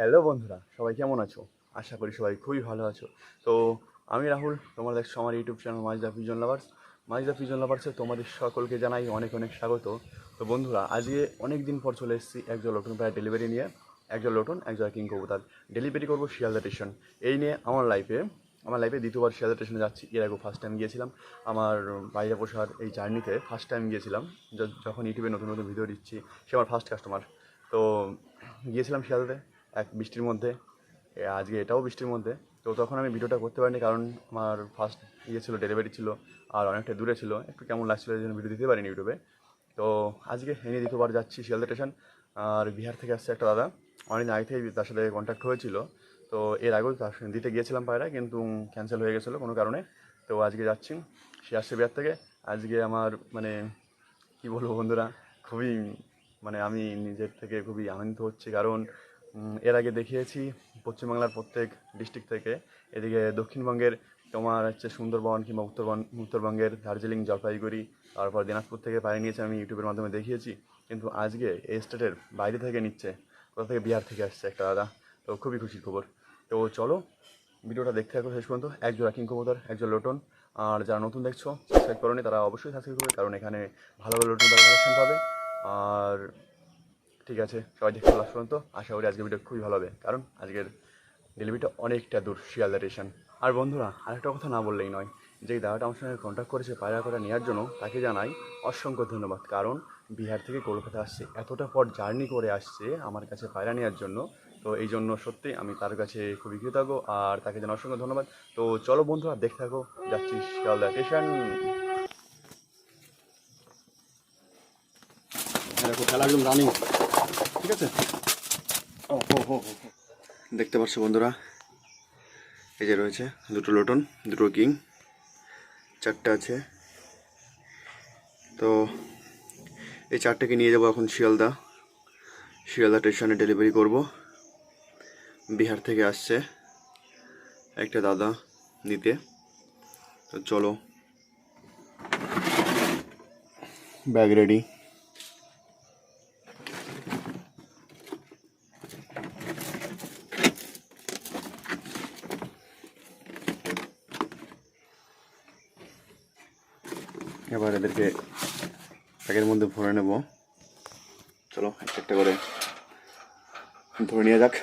Hello বন্ধুরা, সবাই কেমন আছো? আশা করি সবাই খুবই ভালো আছো। তো আমি রাহুল তোমার দেখছ আমার YouTube channel Maijdi pigeon lovers Maijdi pigeon লাভার্সে তোমাদের সকলকে জানাই অনেক অনেক স্বাগত। তো বন্ধুরা, আজকে অনেক দিন পর চলে এসেছি একজন লটন প্রায় ডেলিভারি নিয়ে। একজন লটন, একজন কিং কবুতার। ডেলিভারি করব শিয়ালদা স্টেশন এই নিয়ে আমার লাইফে আমার লাইফে দ্বিতীয়বার শিয়ালদা স্টেশনে যাচ্ছি। এর আগে ফার্স্ট টাইম গিয়েছিলাম। আমার বাইরে পোষার এই জার্নিতে ফার্স্ট টাইম গিয়েছিলাম। যখন ইউটিউবে নতুন নতুন ভিডিও দিচ্ছি, সে আমার ফার্স্ট কাস্টমার তো গিয়েছিলাম শিয়ালদাতে। এক বৃষ্টির মধ্যে। আজকে এটাও বৃষ্টির মধ্যে। তো তখন আমি ভিডিওটা করতে পারিনি কারণ আমার ফার্স্ট ইয়ে ছিল ডেলিভারি ছিল, আর অনেকটা দূরে ছিল। একটু কেমন লাগছিল এই জন্য ভিডিও দিতে পারিনি ইউটিউবে তো আজকে এনে দ্বিতীয়বার যাচ্ছি শিয়ালদা স্টেশন আর বিহার থেকে আসছে একটা দাদা। অনেকদিন আগে থেকে তার সাথে কন্ট্যাক্ট হয়েছিল। তো এর আগেও তার সঙ্গে দিতে গিয়েছিলাম পায়রা, কিন্তু ক্যান্সেল হয়ে গেছিল কোনো কারণে। তো আজকে যাচ্ছি, সে আসছে বিহার থেকে। আজকে আমার মানে কি বলব বন্ধুরা, খুবই মানে আমি নিজের থেকে খুবই আনন্দিত হচ্ছি। কারণ এর আগে দেখিয়েছি পশ্চিমবাংলার প্রত্যেক ডিস্ট্রিক্ট থেকে। এদিকে দক্ষিণবঙ্গের তোমার হচ্ছে সুন্দরবন কিংবা উত্তরবঙ্গ উত্তরবঙ্গের দার্জিলিং, জলপাইগুড়ি, তারপর দিনাজপুর থেকে পাড়ি নিয়েছে আমি ইউটিউবের মাধ্যমে দেখিয়েছি। কিন্তু আজকে এই স্টেটের বাইরে থেকে নিচ্ছে, কোথা থেকে বিহার থেকে আসছে একটা দাদা তো খুবই খুশির খবর। তো চলো, ভিডিওটা দেখতে থাকো শেষ পর্যন্ত। এক জোড়া কিং কবুতর একজন লোটন আর যারা নতুন দেখছ সাবস্ক্রাইব করোনি তারা অবশ্যই সাবস্ক্রাইব করবে, কারণ এখানে ভালো ভালো লোটন কালেকশন পাবে। আর ঠিক আছে, সবাই দেখতে লাস্ট পর্যন্ত আশা করি আজকের ভিডিও খুবই ভালো হবে। কারণ আজকের ডেলিভারিটা অনেকটা দূর, শিয়ালদা স্টেশন। আর বন্ধুরা, আরেকটা কথা না বললেই নয়, যে দাদাটা আমার সঙ্গে কন্ট্যাক্ট করেছে পায়রা করা নেওয়ার জন্য, তাকে জানাই অসংখ্য ধন্যবাদ। কারণ বিহার থেকে কলকাতা আসছে, এতটা পর জার্নি করে আসছে আমার কাছে পায়রা নেওয়ার জন্য। তো এই জন্য সত্যি আমি তার কাছে খুবই কৃতজ্ঞ, আর তাকে জানাই অসংখ্য ধন্যবাদ। তো চলো বন্ধুরা, দেখতে থাকো, যাচ্ছি শিয়ালদা স্টেশন। দেখো খেলা একদম রানিং ঠিক আছে? ও, হো হো। দেখতে পাচ্ছ বন্ধুরা, এই যে রয়েছে দুটো লোটন দুটো কিং চারটে আছে। তো এই চারটেকে নিয়ে যাব এখন শিয়ালদা। শিয়ালদা স্টেশনে ডেলিভারি করব। বিহার থেকে আসছে একটা দাদা নিতে। তো চলো। ব্যাগ রেডি এবার এদেরকে প্যাকের মধ্যে ভরে নেব। চলো একটা করে ধরে নিয়ে যাক।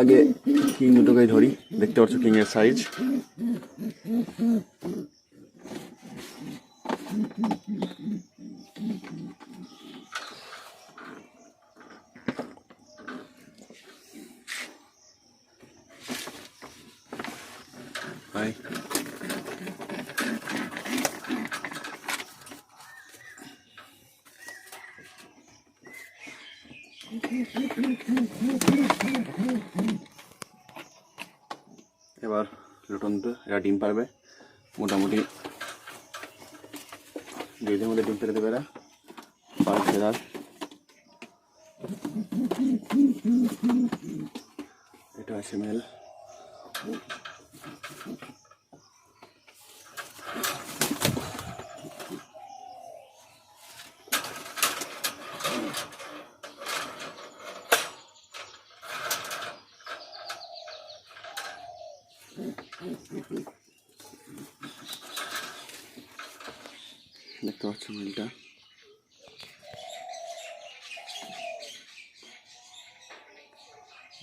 আগে কিং দুটোকেই ধরি। দেখতে পাচ্ছ কিং এর সাইজ Bye. এবার লুটন্ত এরা ডিম পারবে। মোটামুটি দুই মধ্যে ডিম পেরে দেবে এরা। পাঁচ হাজার। এটা আছে মেল। দেখতে পাচ্ছ মিলটা।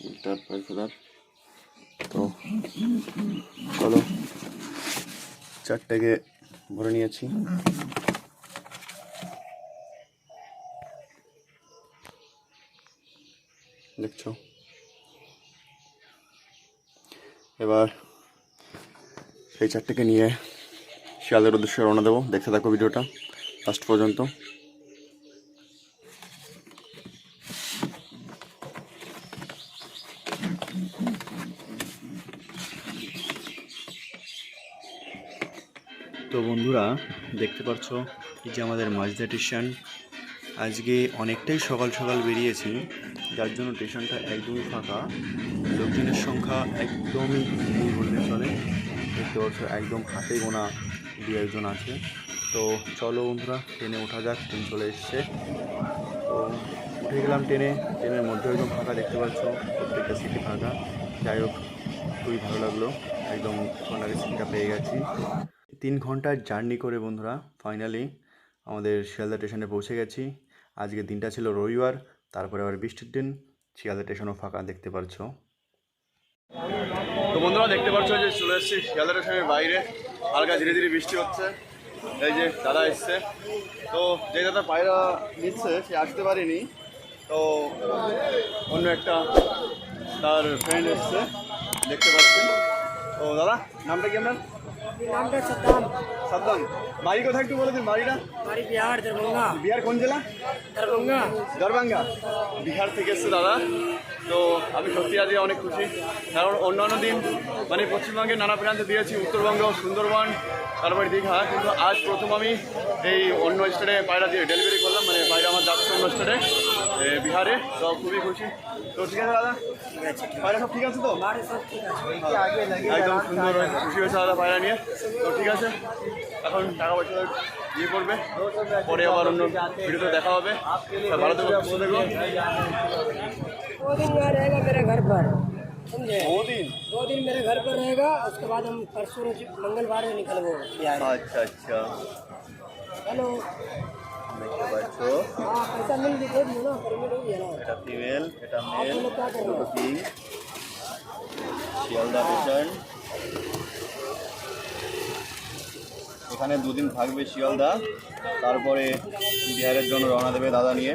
মিলটা পাঁচ হাজার তো চলো চারটেকে ভরে নিয়েছি। দেখছ? এবার সেই চারটেকে নিয়ে শিয়ালদের উদ্দেশ্যে রওনা দেবো। দেখতে থাকো ভিডিওটা, লাস্ট পর্যন্ত। তো বন্ধুরা, দেখতে পাচ্ছ এই যে আমাদের মাঝদা স্টেশন। আজকে অনেকটাই সকাল সকাল বেরিয়েছি, যার জন্য স্টেশনটা একদমই ফাঁকা। লোকজনের সংখ্যা একদমই নেই বললে চলে। দেখতে পাচ্ছ, একদম হাতে গোনা দু একজন আছে। তো চলো বন্ধুরা, ট্রেনে ওঠা যাক, ট্রেন চলে এসছে। তো উঠে গেলাম ট্রেনে, ট্রেনের মধ্যে একদম ফাঁকা দেখতে পাচ্ছ, প্রত্যেকটা সিটি ফাঁকা। যাই হোক, খুবই ভালো লাগল। একদম কর্নারের সিটটা পেয়ে গেছি। তিন ঘণ্টার জার্নি করে বন্ধুরা ফাইনালি আমাদের শিয়ালদা স্টেশনে পৌঁছে গেছি। আজকে দিনটা ছিল রবিবার, তারপরে আবার বৃষ্টির দিন। শিয়ালদা স্টেশনও ফাঁকা, দেখতে পারছ। তো বন্ধুরা, দেখতে পাচ্ছ যে চলে এসেছি শিয়ালদা স্টেশনের বাইরে। হালকা ধীরে ধীরে বৃষ্টি হচ্ছে। এই যে দাদা এসছে। তো যে দাদা পায়রা নিচ্ছে, সে আসতে পারেনি। তো অন্য একটা তার ফ্রেন্ড এসছে, দেখতে পাচ্ছেন তো দাদা, নামটা কি আপনার? নামটা বাড়ি কোথায় একটু বলে দিন বাড়িটা? বাড়ি বিহার দরভঙ্গা। বিহার কোন জেলা? দরভঙ্গা। দরভঙ্গা। বিহার থেকে এসছে দাদা। তো আমি সত্যি আজ অনেক খুশি। কারণ অন্যান্য দিন মানে পশ্চিমবঙ্গে নানা প্রান্তে দিয়েছি উত্তরবঙ্গ সুন্দরবন তারপরে দীঘা। কিন্তু আজ প্রথম আমি এই অন্য স্টেটে পায়রা দিয়ে ডেলিভারি করলাম মানে পায়রা আমার যাচ্ছে অন্য স্টেটে। বিহারে তো খুবই খুশি তো ঠিক আছে দাদা পায়রা সব ঠিক আছে তো हमारे सब ठीक है একদম সুন্দর হয়েছে, খুশি হয়েছে দাদা পায়রা নিয়ে তো ঠিক আছে এখন টাকা পয়সা দিয়ে করবে পরে আবার অন্য ভিডিওতে দেখা হবে তা ভালো থেকো সুস্থ থেকো दो दिन यहाँ रहेगा मेरे घर पर समझे दो दिन दो दिन मेरे घर पर रहेगा उसके बाद हम परसों रोज मंगलवार में निकलबो बिहार আচ্ছা আচ্ছা हेलो দেখতে পাচ্ছ এটা ফিমেল, এটা মেল শিয়ালদা পেশেন্ট এখানে দুদিন থাকবে শিয়ালদা, তারপরে বিহারের জন্য রওনা দেবে দাদা নিয়ে।